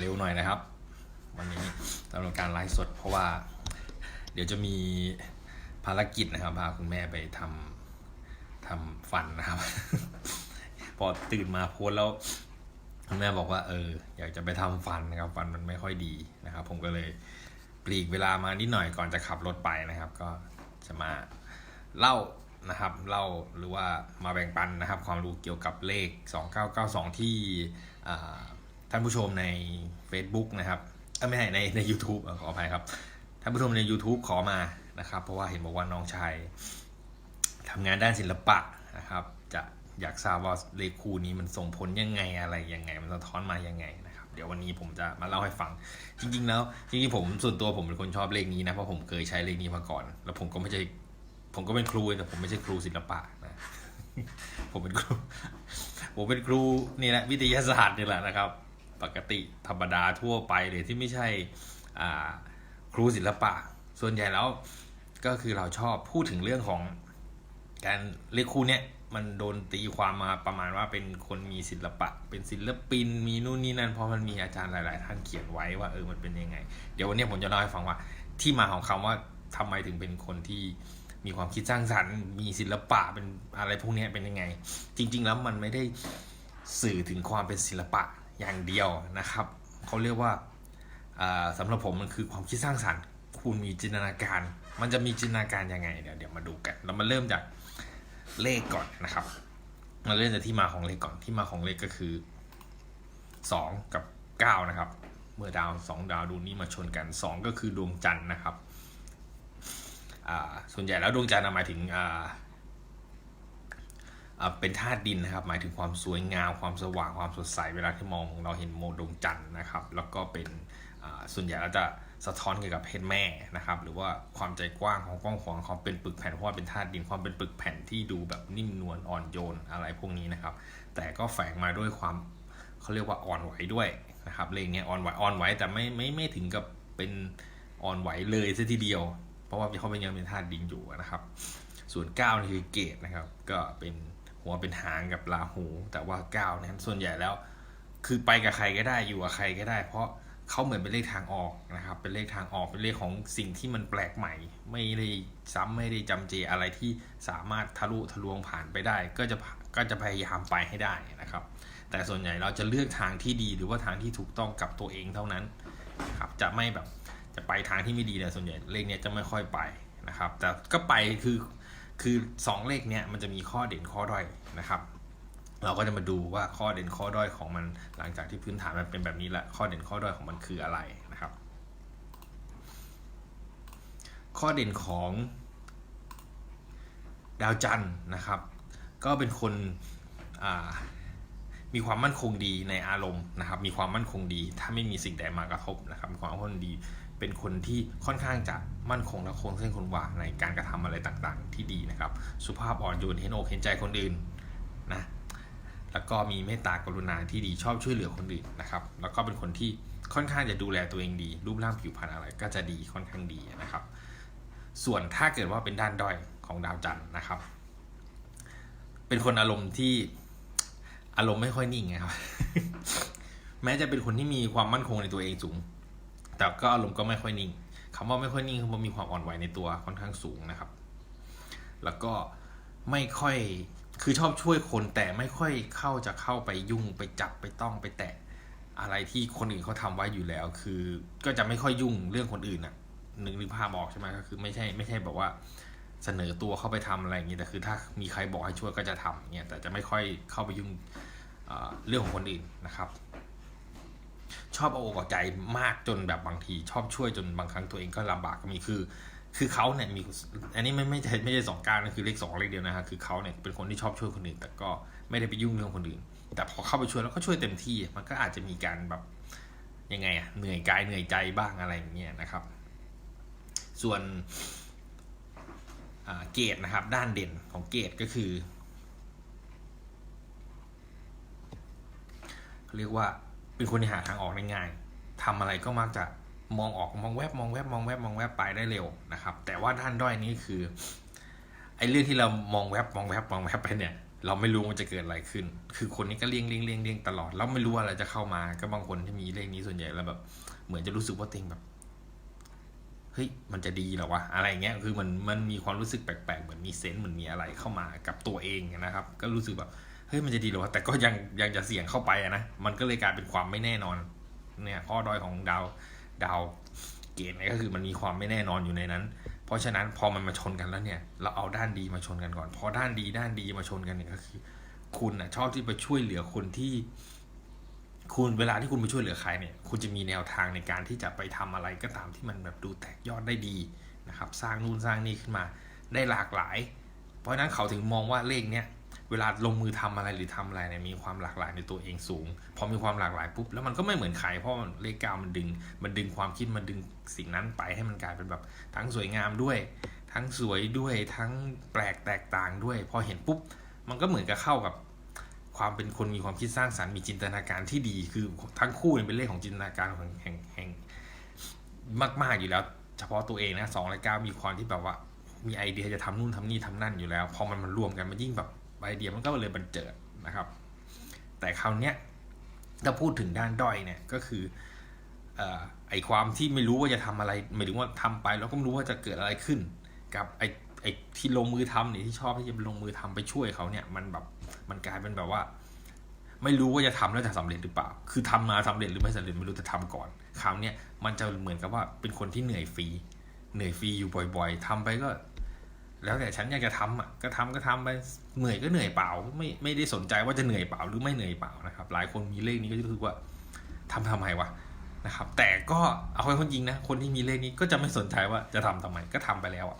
เร็วหน่อยนะครับ วันนี้สำหรับการไลฟ์สด เพราะว่า เดี๋ยวจะมีภารกิจนะครับพาคุณแม่ไปทำทำฟันนะครับ พอตื่นมาโพสแล้วคุณแม่บอกว่าเออ อยากจะไปทำฟันนะครับฟันมันไม่ค่อยดีนะครับ ผมก็เลยปลีกเวลามานิดหน่อยก่อนจะขับรถไปนะครับ ก็จะมาเล่านะครับเล่าหรือว่ามาแบ่งปันนะครับ ความรู้เกี่ยวกับเลข 2992 ที่อ่า ท่านผู้ชมใน Facebook นะครับเอ้ยไม่ใช่ในใน YouTube ขออภัยครับ ท่านผู้ชมใน YouTube ขอมานะครับ เพราะว่าเห็นบอกว่าน้องชายทำงานด้านศิลปะนะครับ จะอยากทราบว่าเลขคู่นี้มันส่งผลยังไงอะไรยังไง มันสะท้อนมายังไงนะครับ เดี๋ยววันนี้ผมจะมาเล่าให้ฟัง จริง ๆ แล้วจริงๆผมส่วนตัวผมเป็นคนชอบเลขนี้นะเพราะผมเคยใช้เลขนี้มาก่อน แล้วผมก็ไม่ใช่ผมก็เป็นครูแต่ผมไม่ใช่ครูศิลปะนะผมเป็นครูผมเป็นครูนี่แหละวิทยาศาสตร์นี่แหละนะครับ ปกติธรรมดาทั่วไปเลยที่ไม่ใช่ครูศิลปะ ส่วนใหญ่แล้วก็คือเราชอบพูดถึงเรื่องของการเรียกครูเนี่ยมันโดนตีความมาประมาณว่าเป็นคนมีศิลปะ เป็นศิลปินมีนู่นนี่นั่นเพราะมันมีอาจารย์หลาย ๆ ท่านเขียนไว้ว่าเออมันเป็นยังไง เดี๋ยววันนี้ผมจะเล่าให้ฟังว่าที่มาของคำว่าทำไมถึงเป็นคนที่มีความคิดสร้างสรรค์ มีศิลปะเป็นอะไรพวกนี้เป็นยังไง จริง ๆ แล้วมันไม่ได้สื่อถึงความเป็นศิลปะ อย่างเดียวนะครับเขาเรียกว่าอ่าสำหรับผมมันคือความคิดสร้างสรรค์ คุณมีจินตนาการ มันจะมีจินตนาการยังไงเดี๋ยวเดี๋ยวมาดูกันเรามาเริ่มจากเลขก่อนนะครับ มาเริ่มจากที่มาของเลขก่อนที่มาของเลขก็คือสองกับเก้านะครับ เมื่อดาวสองดาวดวงนี้มาชนกันสองก็คือดวงจันทร์นะครับส่วนใหญ่แล้วดวงจันทร์หมายถึง เป็นธาตุดินนะครับ หมายถึงความสวยงามความสว่างความสดใสเวลาที่มองเราเห็นโมดวงจันทร์นะครับ แล้วก็เป็นส่วนใหญ่แล้วจะสะท้อนเกี่ยวกับเพศแม่นะครับ หรือว่าความใจกว้างของกว้างขวางความเป็นปึกแผ่นเพราะว่าเป็นธาตุดินความเป็นปึกแผ่นที่ดูแบบนิ่มนวลอ่อนโยนอะไรพวกนี้นะครับ แต่ก็แฝงมาด้วยความเขาเรียกว่าอ่อนไหวด้วยนะครับเลขเนี้ยอ่อนไหวอ่อนไหวแต่ไม่ไม่ไม่ถึงกับเป็นอ่อนไหวเลยซะทีเดียว เพราะว่าเขาเป็นยังเป็นธาตุดินอยู่นะครับ ส่วน9นี่คือเกตนะครับ ก็เป็น หัวเป็นหางกับราหู แต่ว่า9นั้นส่วนใหญ่แล้ว คือไปกับใครก็ได้อยู่กับใครก็ได้ เพราะเขาเหมือนเป็นเลขทางออกนะครับ เป็นเลขทางออกเป็นเลขของสิ่งที่มันแปลกใหม่ ไม่ได้ซ้ำไม่ได้จำเจอะไรที่สามารถทะลุทะลวงผ่านไปได้ ก็จะก็จะพยายามไปให้ได้นะครับ แต่ส่วนใหญ่เราจะเลือกทางที่ดีหรือว่าทางที่ถูกต้องกับตัวเองเท่านั้นครับจะไม่แบบจะไปทางที่ไม่ดีเนี่ยส่วนใหญ่เลขเนี้ยจะไม่ค่อยไปนะครับ แต่ก็ไปคือ คือสองเลขเนี้ยมันจะมีข้อเด่นข้อด้อยนะครับ เราก็จะมาดูว่าข้อเด่นข้อด้อยของมันหลังจากที่พื้นฐานมันเป็นแบบนี้ล้วข้อเด่นข้อด้อยของมันคืออะไรนะครับ ข้อเด่นของดาวจันทร์นะครับ ก็เป็นคนมีความมั่นคงดีในอารมณ์นะครับ มีความมั่นคงดี ถ้าไม่มีสิ่งใดมากระทบนะครับ มีความมั่นคงดี เป็นคนที่ค่อนข้างจะมั่นคงและคงเส้นคงวาในการกระทำอะไรต่างๆ ที่ดีนะครับ สุภาพอ่อนโยนเห็นอกเห็นใจคนอื่นนะแล้วก็มีเมตตากรุณาที่ดีชอบช่วยเหลือคนอื่นนะครับ แล้วก็เป็นคนที่ค่อนข้างจะดูแลตัวเองดี รูปร่างผิวพรรณอะไรก็จะดีค่อนข้างดีนะครับ ส่วนถ้าเกิดว่าเป็นด้านด้อยของดาวจันทร์นะครับ เป็นคนอารมณ์ที่อารมณ์ไม่ค่อยนิ่งนะครับ แม้จะเป็นคนที่มีความมั่นคงในตัวเองสูง แต่ก็อารมณ์ก็ไม่ค่อยนิ่งคำว่าไม่ค่อยนิ่งคือมันมีความอ่อนไหวในตัวค่อนข้างสูงนะครับ แล้วก็ไม่ค่อยคือชอบช่วยคนแต่ไม่ค่อยเข้าจะเข้าไปยุ่งไปจับไปต้องไปแตะอะไรที่คนอื่นเขาทำไว้อยู่แล้ว คือก็จะไม่ค่อยยุ่งเรื่องคนอื่นอะหนึ่งนึกภาพออกใช่ไหมก็คือไม่ใช่ไม่ใช่แบบว่าเสนอตัวเข้าไปทำอะไรอย่างนี้แต่คือถ้ามีใครบอกให้ช่วยก็จะทำเนี่ยแต่จะไม่ค่อยเข้าไปยุ่งเรื่องของคนอื่นนะครับ ชอบเอาอกเอาใจมากจนแบบบางที ชอบช่วยจนบางครั้งตัวเองก็ลำบากก็มีคือ คือเขาเนี่ยมีอันนี้ไม่ไม่ใช่ไม่ใช่สองการนะคือเลขสองเลขเดียวนะฮะคือเขาเนี่ยเป็นคนที่ชอบช่วยคนอื่น แต่ก็ไม่ได้ไปยุ่งเรื่องคนอื่น แต่พอเข้าไปช่วยแล้วก็ช่วยเต็มที่มันก็อาจจะมีการแบบยังไงอะเหนื่อยกายเหนื่อยใจบ้างอะไรอย่างเงี้ยนะครับ ส่วนเกรดนะครับ ด้านเด่นของเกรดก็คือเขาเรียกว่า เป็นคนที่หาทางออกได้ง่ายทำอะไรก็มักจะมองออกมองแวบมองแวบมองแวบมองแวบไปได้เร็วนะครับ แต่ว่าด้านด้อยนี้คือไอ้เรื่องที่เรามองแวบมองแวบมองแวบไปเนี่ย เราไม่รู้มันจะเกิดอะไรขึ้น คือคนนี้ก็เลี่ยงเลี่ยงเลี่ยงเลี่ยงตลอด แล้วไม่รู้อะไรจะเข้ามา ก็บางคนที่มีเลขนี้ส่วนใหญ่แล้วแบบ เหมือนจะรู้สึกว่าตัวเองแบบเฮ้ยมันจะดีหรอวะอะไรเงี้ยคือมันมันมีความรู้สึกแปลกๆเหมือนมีเซนส์เหมือนมีอะไรเข้ามากับตัวเองนะครับ ก็รู้สึกแบบ เฮ้ยมันจะดีหรอวะแต่ก็ยังยังจะเสี่ยงเข้าไปอะนะมันก็เลยกลายเป็นความไม่แน่นอนเนี่ยข้อด้อยของดาวดาวเกตเนี่ยก็คือมันมีความไม่แน่นอนอยู่ในนั้น เพราะฉะนั้นพอมันมาชนกันแล้วเนี่ย เราเอาด้านดีมาชนกันก่อน พอด้านดีด้านดีมาชนกันเนี่ยก็คือ คุณนะชอบที่ไปช่วยเหลือคนที่ คุณเวลาที่คุณไปช่วยเหลือใครเนี่ย คุณจะมีแนวทางในการที่จะไปทำอะไรก็ตามที่มันแบบดูแตกยอดได้ดีนะครับ สร้างนู่นสร้างนี่ขึ้นมาได้หลากหลาย เพราะฉะนั้นเขาถึงมองว่าเลขเนี้ย เวลาลงมือทำอะไรหรือทำอะไรเนี่ยมีความหลากหลายในตัวเองสูง พอมีความหลากหลายปุ๊บแล้วมันก็ไม่เหมือนใครเพราะเลขเก้ามันดึง มันดึงความคิดมันดึงสิ่งนั้นไปให้มันกลายเป็นแบบทั้งสวยงามด้วย ทั้งสวยด้วยทั้งแปลกแตกต่างด้วย พอเห็นปุ๊บมันก็เหมือนกับเข้ากับความเป็นคนมีความคิดสร้างสรรค์มีจินตนาการที่ดีคือทั้งคู่เป็นเลขของจินตนาการของแห่งแห่งมาก ๆอยู่แล้ว เฉพาะตัวเองนะสองและเก้ามีความที่แบบว่ามีไอเดียจะทำนู่นทำนี่ทำนั่นอยู่แล้ว พอมันมันรวมกันมันยิ่งแบบ ไอเดียมันก็เลยบันเจิดนะครับ แต่คราวเนี้ยถ้าพูดถึงด้านด้อยเนี่ยก็คืออไอความที่ไม่รู้ว่าจะทำอะไรหมายถึงว่าทำไปแล้วก็ไม่รู้ว่าจะเกิดอะไรขึ้น กับไอไอที่ลงมือทำเนี่ยที่ชอบที่จะลงมือทำไปช่วยเขาเนี่ยมันแบบมันกลายเป็นแบบว่า ไม่รู้ว่าจะทำแล้วจะสำเร็จหรือเปล่า คือทำมาสำเร็จหรือไม่สำเร็จไม่รู้จะทำก่อนคราวเนี้ยมันจะเหมือนกับว่าเป็นคนที่เหนื่อยฟรีเหนื่อยฟรีอยู่บ่อย ๆทำไปก็ แล้วแต่ฉันอยากจะทำอะก็ทำก็ทำไปเหนื่อยก็เหนื่อยเปล่าไม่ไม่ได้สนใจว่าจะเหนื่อยเปล่าหรือไม่เหนื่อยเปล่านะครับ หลายคนมีเลขนี้ก็จะรู้สึกว่าทำทำไมวะนะครับ แต่ก็เอาไปคนจริงนะคนที่มีเลขนี้ก็จะไม่สนใจว่าจะทำทำไมก็ทำไปแล้วอะ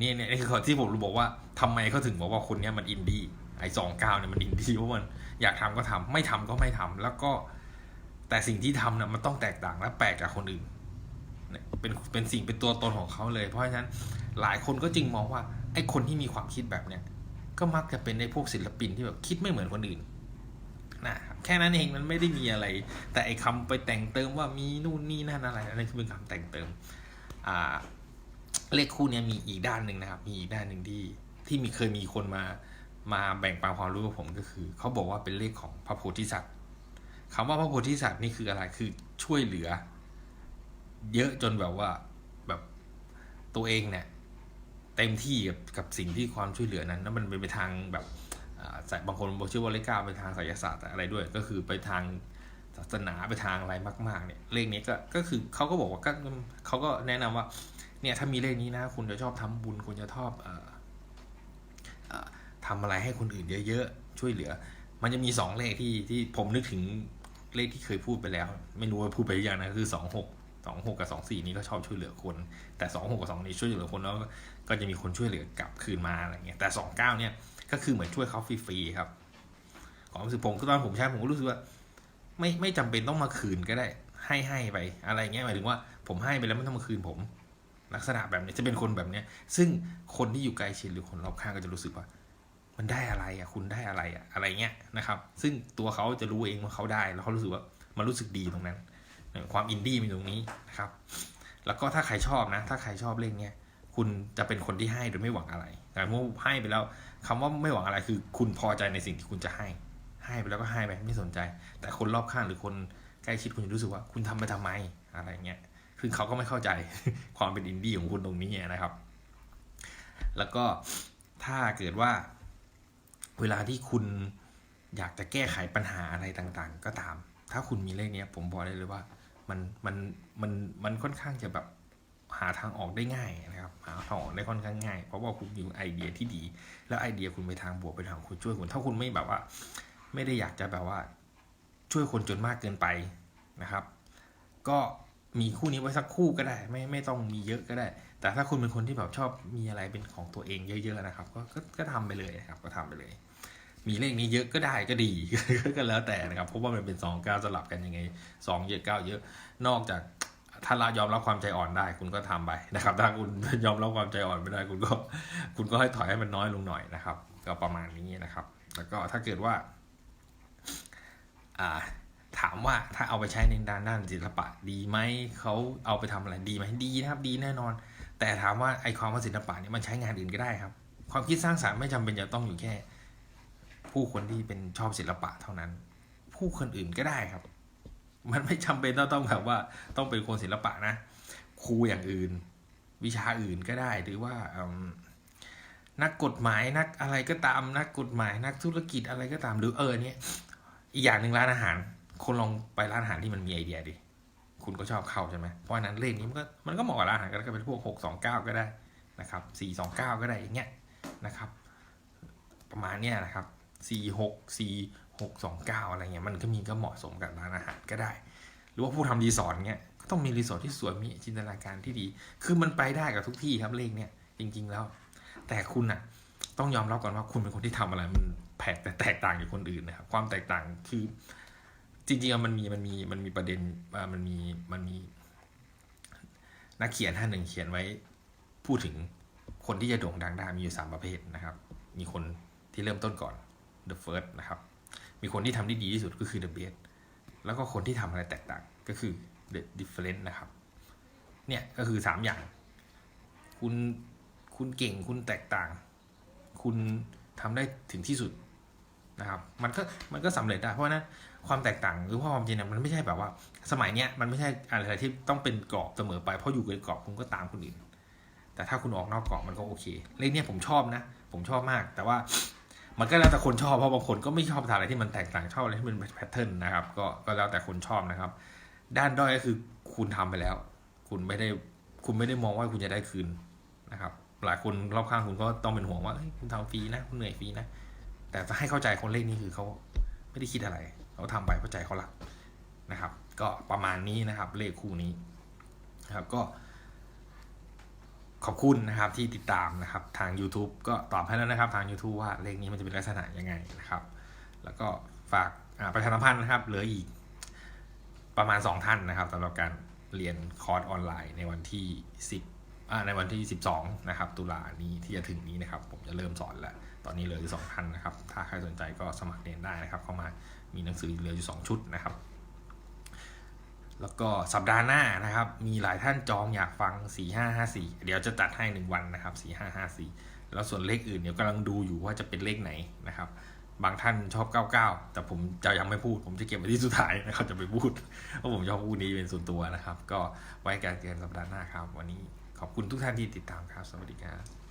นี่เนี่ยนี่คือที่ผมรู้บอกว่าทำไมเขาถึงบอกว่าคนเนี้ยมันอินดี้ไอ้สองเก้าเนี่ยมันอินดี้เพราะมันอยากทำก็ทำไม่ทำก็ไม่ทำแล้วก็แต่สิ่งที่ทำเนี่ยมันต้องแตกต่างและแปลกจากคนอื่นเป็นเป็นสิ่งเป็นตัวตนของเขาเลย เพราะฉะนั้น หลายคนก็จึงมองว่าไอ้คนที่มีความคิดแบบเนี้ยก็มักจะเป็นในพวกศิลปินที่แบบคิดไม่เหมือนคนอื่นนะครับแค่นั้นเองมันไม่ได้มีอะไร แต่ไอ้คำไปแต่งเติมว่ามีนู่นนี่นั่นอะไรอันนี้คือเป็นคำแต่งเติมอ่าเลขคู่เนี้ยมีอีกด้านหนึ่งนะครับ มีอีกด้านหนึ่งที่ที่มีเคยมีคนมามาแบ่งปันความรู้กับผมก็คือ เขาบอกว่าเป็นเลขของพระโพธิสัตว์คำว่าพระโพธิสัตว์นี่คืออะไรคือช่วยเหลือ เยอะจนแบบว่าแบบตัวเองเนี่ย เต็มที่กับกับสิ่งที่ความช่วยเหลือนั้นแล้วมันเป็นไปทางแบบอ่าบางคนบอกชื่อว่าเลขเก้าไปทางไสยศาสตร์อะไรด้วย ก็คือไปทางศาสนาไปทางอะไรมาก ๆ เนี่ยเลขนี้ก็ก็คือเขาก็บอกว่าก็เขาก็แนะนำว่า เนี่ยถ้ามีเลขนี้นะ คุณจะชอบทำบุญคุณจะชอบเอ่อทำอะไรให้คนอื่นเยอะๆช่วยเหลือ มันจะมีสองเลขที่ที่ผมนึกถึงเลขที่เคยพูดไปแล้ว ไม่รู้ว่าพูดไปหรือยังนะคือสองหก สองหกกับสองสี่นี้ก็ชอบช่วยเหลือคน แต่สองหกกับสองนี้ช่วยเหลือคนแล้วก็จะมีคนช่วยเหลือกลับคืนมาอะไรเงี้ยแต่สองเก้าเนี่ยก็คือเหมือนช่วยเขาฟรีๆครับความรู้สึกผมก็ตอนผมใช้ผมก็รู้สึกว่า ไม่ไม่จำเป็นต้องมาคืนก็ได้ ให้ให้ไปอะไรเงี้ยหมายถึงว่าผมให้ไปแล้วไม่ต้องมาคืนผม ลักษณะแบบนี้จะเป็นคนแบบเนี้ย ซึ่งคนที่อยู่ใกล้ชิดหรือคนรอบข้างก็จะรู้สึกว่ามันได้อะไรอะคุณได้อะไรอะอะไรเงี้ยนะครับ ซึ่งตัวเขาจะรู้เองว่าเขาได้แล้วเขารู้สึกว่ามันรู้สึกดีตรงนั้น ความอินดี้มีตรงนี้นะครับ แล้วก็ถ้าใครชอบนะ ถ้าใครชอบเรื่องเนี้ยคุณจะเป็นคนที่ให้โดยไม่หวังอะไร แต่เมื่อให้ไปแล้วคำว่าไม่หวังอะไรคือคุณพอใจในสิ่งที่คุณจะให้ ให้ไปแล้วก็ให้ไปไม่สนใจ แต่คนรอบข้างหรือคนใกล้ชิดคุณจะรู้สึกว่า คุณทำไปทำไมอะไรเงี้ย คือเขาก็ไม่เข้าใจความเป็นอินดี้ของคุณตรงนี้นะครับ แล้วก็ถ้าเกิดว่า เวลาที่คุณอยากจะแก้ไขปัญหาอะไรต่างๆ ก็ตาม ถ้าคุณมีเลขเนี้ยผมบอกได้เลยว่า มันมันมันมันค่อนข้างจะแบบหาทางออกได้ง่ายนะครับหาทางออกได้ค่อนข้างง่ายเพราะว่าคุณมีไอเดียที่ดี แล้วไอเดียคุณไปทางบวกไปทางคุณช่วยคุณถ้าคุณไม่แบบว่า ไม่ได้อยากจะแบบว่า ช่วยคนจนมากเกินไปนะครับ ก็มีคู่นี้ไว้สักคู่ก็ได้ ไม่ไม่ต้องมีเยอะก็ได้ แต่ถ้าคุณเป็นคนที่แบบชอบมีอะไรเป็นของตัวเองเยอะ ๆ นะครับ ก็ก็ก็ทำไปเลยนะครับ ก็ทำไปเลย มีเลขนี้เยอะก็ได้ก็ดีก็แล้วแต่นะครับเพราะว่ามันเป็นสองเก้าสลับกันยังไงสองเยอะเก้าเยอะ นอกจากถ้าเรายอมรับความใจอ่อนได้ คุณก็ทำไปนะครับ ถ้าคุณยอมรับความใจอ่อนไม่ได้ คุณก็คุณก็ให้ถอยให้มันน้อยลงหน่อยนะครับ ก็ประมาณนี้นะครับ แล้วก็ถ้าเกิดว่า อ่า ถามว่าถ้าเอาไปใช้ในด้านด้านศิลปะดีไหมเขาเอาไปทำอะไรดีไหมดีนะครับ ดีแน่นอน แต่ถามว่าไอความว่าศิลปะเนี่ยมันใช้งานอื่นก็ได้ครับ ความคิดสร้างสรรค์ไม่จำเป็นจะต้องอยู่แค่ ผู้คนที่เป็นชอบศิลปะเท่านั้น ผู้คนอื่นก็ได้ครับ มันไม่จำเป็นต้องต้องแบบว่าต้องเป็นคนศิลปะนะ ครูอย่างอื่น วิชาอื่นก็ได้หรือว่านักกฎหมายนักอะไรก็ตามนักกฎหมายนักธุรกิจอะไรก็ตามหรือเออเนี่ยอีกอย่างหนึ่งร้านอาหารคนลองไปร้านอาหารที่มันมีไอเดียดิคุณก็ชอบเข้าใช่ไหมเพราะฉะนั้นเลขนี้มันก็มันก็เหมาะกับร้านอาหารก็ได้ก็เป็นพวกหกสองเก้าก็ได้นะครับสี่สองเก้าก็ได้อย่างเงี้ยนะครับ ประมาณเนี้ยนะครับ สี่หกสี่หกสองเก้าอะไรเงี้ยมันก็มีก็เหมาะสมกับร้านอาหารก็ได้ หรือว่าผู้ทำรีสอร์ทเงี้ยก็ต้องมีรีสอร์ทที่สวยมีจินตนาการที่ดี คือมันไปได้กับทุกที่ครับเลขเนี่ยจริง ๆแล้ว แต่คุณอะต้องยอมรับก่อนว่าคุณเป็นคนที่ทำอะไร มันแปลกแต่แตกต่างจากคนอื่นนะครับความแตกต่างคือ จริงๆมันมีมันมีมันมีประเด็นมันมีมันมี นักเขียนท่านหนึ่งเขียนไว้พูดถึงคนที่จะโด่งดังได้มีอยู่สามประเภทนะครับ มีคนที่เริ่มต้นก่อน the first นะครับ มีคนที่ทำได้ดีที่สุดก็คือ the best แล้วก็คนที่ทำอะไรแตกต่างก็คือ the different นะครับ เนี่ยก็คือสามอย่าง คุณคุณเก่งคุณแตกต่าง คุณทำได้ถึงที่สุดนะครับ มันก็มันก็สำเร็จได้เพราะฉะนั้นความแตกต่างหรือความจริงเนี่ยมันไม่ใช่แบบว่า สมัยเนี้ยมันไม่ใช่อะไรที่ต้องเป็นกรอบเสมอไปเพราะอยู่ในกรอบคุณก็ตามคนอื่นแต่ถ้าคุณออกนอกกรอบมันก็โอเคเลขเนี้ยผมชอบนะ ผมชอบมาก แต่ว่า มันก็แล้วแต่คนชอบเพราะบางคนก็ไม่ชอบทำอะไรที่มันแตกต่างชอบอะไรที่มันเป็นแพทเทิร์นนะครับ ก็ก็แล้วแต่คนชอบนะครับ ด้านด้อยก็คือคุณทำไปแล้ว คุณไม่ได้คุณไม่ได้มองว่าคุณจะได้คืนนะครับ หลายคนรอบข้างคุณก็ต้องเป็นห่วงว่าคุณทำฟรีนะคุณเหนื่อยฟรีนะ แต่ให้เข้าใจคนเลขนี้คือเขาไม่ได้คิดอะไรเขาทำไปเพราะใจเขารักนะครับ ก็ประมาณนี้นะครับ เลขคู่นี้นะครับก็ ขอบคุณนะครับที่ติดตามนะครับทาง YouTube ก็ตอบให้แล้วนะครับทาง YouTube ว่าเลขนี้มันจะเป็นลักษณะยังไงนะครับ แล้วก็ฝากประชาสัมพันธ์นะครับ เหลืออีกประมาณ 2 ท่านนะครับสำหรับการเรียนคอร์สออนไลน์ในวันที่ 10ในวันที่ 12 นะครับ ตุลานี้ที่จะถึงนี้นะครับ ผมจะเริ่มสอนแล้ว ตอนนี้เหลืออยู่สองท่านนะครับ ถ้าใครสนใจก็สมัครเรียนได้นะครับ เข้ามามีหนังสือเหลืออยู่สองชุดนะครับ แล้วก็สัปดาห์หน้านะครับ มีหลายท่านจองอยากฟัง 4554 เดี๋ยวจะจัดให้หนึ่งวันนะครับ 4554 แล้วส่วนเลขอื่นเดี๋ยวกำลังดูอยู่ว่าจะเป็นเลขไหนนะครับ บางท่านชอบ 99 แต่ผมจะยังไม่พูด ผมจะเก็บไว้ที่สุดท้ายนะครับจะไปพูดเพราะผมชอบพูดนี้เป็นส่วนตัวนะครับ ก็ไว้การเจอกันสัปดาห์หน้าครับ วันนี้ขอบคุณทุกท่านที่ติดตามครับ สวัสดีครับ